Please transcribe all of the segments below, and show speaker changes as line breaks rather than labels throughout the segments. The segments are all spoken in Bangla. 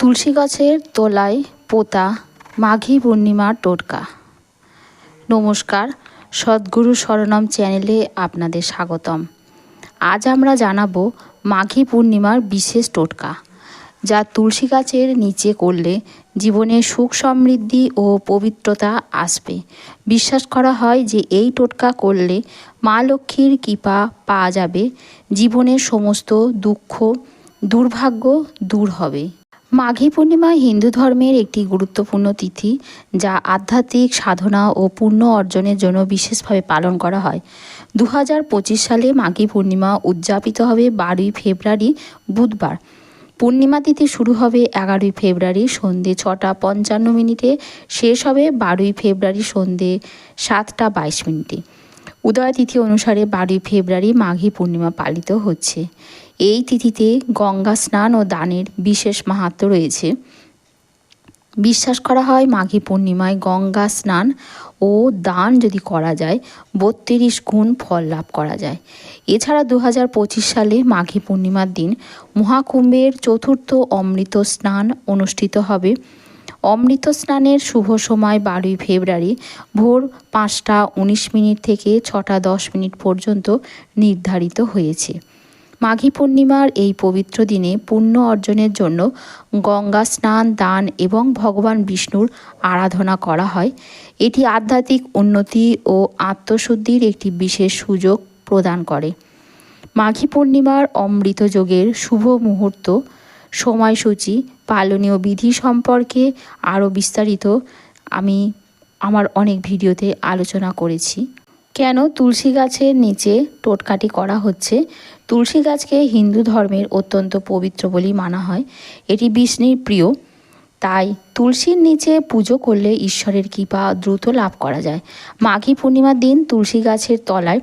তুলসী গাছের তলায় পোতা মাঘী পূর্ণিমার টোটকা। নমস্কার, সদ্গুরু শরণম চ্যানেলে আপনাদের স্বাগতম। আজ আমরা জানাব মাঘী পূর্ণিমার বিশেষ টোটকা, যা তুলসী গাছের নিচে করলে জীবনে সুখ সমৃদ্ধি ও পবিত্রতা আসবে। বিশ্বাস করা হয় যে এই টোটকা করলে মা লক্ষ্মীর কৃপা পাওয়া যাবে, জীবনের সমস্ত দুঃখ, দুর্ভাগ্য দূর হবে। মাঘী পূর্ণিমা হিন্দু ধর্মের একটি গুরুত্বপূর্ণ তিথি, যা আধ্যাত্মিক সাধনা ও পুণ্য অর্জনের জন্য বিশেষভাবে পালন করা হয়। দু হাজার পঁচিশ সালে মাঘী পূর্ণিমা উদযাপিত হবে বারোই ফেব্রুয়ারি, বুধবার। পূর্ণিমা তিথি শুরু হবে এগারোই ফেব্রুয়ারি সন্ধে ছটা পঞ্চান্ন মিনিটে, শেষ হবে বারোই ফেব্রুয়ারি সন্ধে সাতটা বাইশ মিনিটে। উদয় তিথি অনুসারে বারোই ফেব্রুয়ারি মাঘী পূর্ণিমা পালিত হচ্ছে। এই তিথিতে গঙ্গা স্নান ও দানের বিশেষ মাহাত্ম্য রয়েছে। বিশ্বাস করা হয় মাঘী পূর্ণিমায় গঙ্গা স্নান ও দান যদি করা যায়, বত্রিশ গুণ ফল লাভ করা যায়। এছাড়া দু হাজার পঁচিশ সালে মাঘী পূর্ণিমার দিন মহাকুম্ভের চতুর্থ অমৃত স্নান অনুষ্ঠিত হবে। অমৃত স্নানের শুভ সময় বারোই ফেব্রুয়ারি ভোর পাঁচটা উনিশ মিনিট থেকে ছটা দশ মিনিট পর্যন্ত নির্ধারিত হয়েছে। মাঘী পূর্ণিমার এই পবিত্র দিনে পুণ্য অর্জনের জন্য গঙ্গা স্নান, দান এবং ভগবান বিষ্ণুর আরাধনা করা হয়। এটি আধ্যাত্মিক উন্নতি ও আত্মশুদ্ধির একটি বিশেষ সুযোগ প্রদান করে। মাঘী পূর্ণিমার অমৃত যোগের শুভ মুহূর্ত সময়সূচি, পালনীয় বিধি সম্পর্কে আরও বিস্তারিত আমি আমার অনেক ভিডিওতে আলোচনা করেছি। কেন তুলসী গাছের নিচে টোটকাটি করা হচ্ছে? তুলসী গাছকে হিন্দু ধর্মের অত্যন্ত পবিত্র বলেই মানা হয়। এটি বিষ্ণুর প্রিয়। তাই তুলসীর নিচে পুজো করলে ঈশ্বরের কৃপা দ্রুত লাভ করা যায়। মাঘী পূর্ণিমার দিন তুলসী গাছের তলায়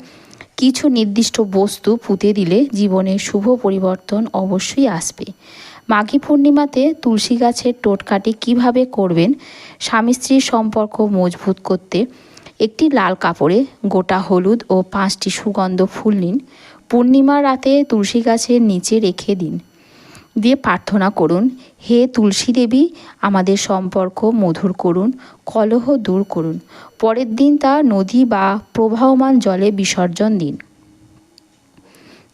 কিছু নির্দিষ্ট বস্তু পুঁতে দিলে জীবনে শুভ পরিবর্তন অবশ্যই আসবে। মাঘী পূর্ণিমাতে তুলসী গাছের টোটকাটি কীভাবে করবেন? স্বামী স্ত্রীর সম্পর্ক মজবুত করতে একটি লাল কাপড়ে গোটা হলুদ ও পাঁচটি সুগন্ধ ফুল নিন। পূর্ণিমা রাতে তুলসী গাছের নিচে রেখে দিন। দিয়ে প্রার্থনা করুন, হে তুলসী দেবী, আমাদের সম্পর্ক মধুর করুন, কলহ দূর করুন। পরের দিন তা নদী বা প্রবাহমান জলে বিসর্জন দিন।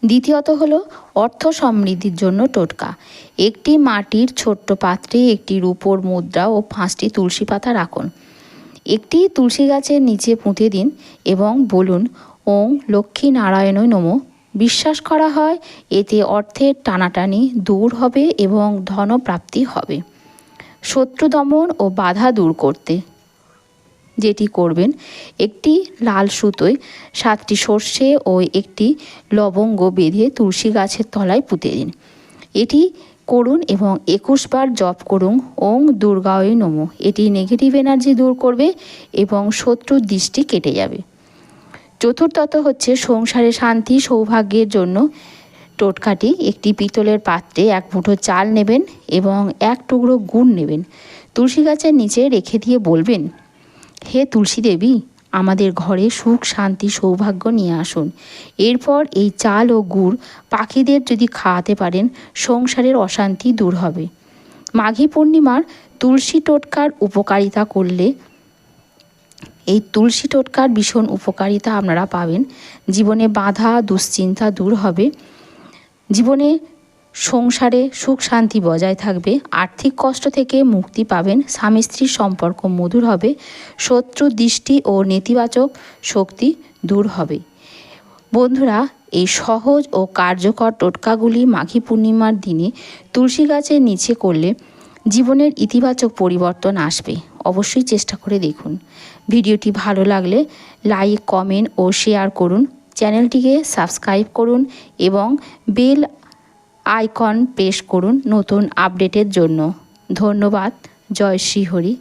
দ্বিতীয়ত হলো অর্থ সমৃদ্ধির জন্য টোটকা। একটি মাটির ছোট্ট পাত্রে একটি রূপোর মুদ্রা ও পাঁচটি তুলসী পাতা রাখুন। একটি তুলসী গাছের নিচে পুঁতে দিন এবং বলুন, ওং লক্ষ্মী নারায়ণ নম। বিশ্বাস করা হয়, এতে অর্থের টানাটানি দূর হবে এবং ধনপ্রাপ্তি হবে। শত্রু দমন ও বাধা দূর করতে যেটি করবেন, একটি লাল সুতোয় সাতটি সর্ষে ও একটি লবঙ্গ বেঁধে তুলসী গাছের তলায় পুঁতে দিন। এটি করুন এবং একুশ বার জপ করুন ওং দুর্গায় নম। এটি নেগেটিভ এনার্জি দূর করবে এবং শত্রুর দৃষ্টি কেটে যাবে। চতুর্থত হচ্ছে সংসারে শান্তি, সৌভাগ্যের জন্য টোটকাটি একটি পিতলের পাত্রে এক মুঠো চাল নেবেন এবং এক টুকরো গুড় নেবেন। তুলসী গাছের নিচে রেখে দিয়ে বলবেন হে তুলসী দেবী, আমাদের ঘরে সুখ, শান্তি, সৌভাগ্য নিয়ে আসুন। এরপর এই চাল ও গুড় পাখিদের যদি খাওয়াতে পারেন, সংসারের অশান্তি দূর হবে। মাঘী পূর্ণিমার তুলসী টোটকার উপকারিতা করলে, এই তুলসী টোটকার ভীষণ উপকারিতা আপনারা পাবেন। জীবনে বাধা দুশ্চিন্তা দূর হবে। জীবনে সংসারে সুখ শান্তি বজায় থাকবে, আর্থিক কষ্ট থেকে মুক্তি পাবেন, স্বামী স্ত্রীর সম্পর্ক মধুর হবে, শত্রু দৃষ্টি ও নেতিবাচক শক্তি দূর হবে। বন্ধুরা, এই সহজ ও কার্যকর টোটকাগুলি মাঘী পূর্ণিমার দিনে তুলসী গাছের নিচে করলে জীবনের ইতিবাচক পরিবর্তন আসবে। অবশ্যই চেষ্টা করে দেখুন। ভিডিওটি ভালো লাগলে লাইক, কমেন্ট ও শেয়ার করুন। চ্যানেলটিকে সাবস্ক্রাইব করুন এবং বেল আইকন পেশ করুন নতুন আপডেটের জন্য। ধন্যবাদ। জয় শ্রীহরি।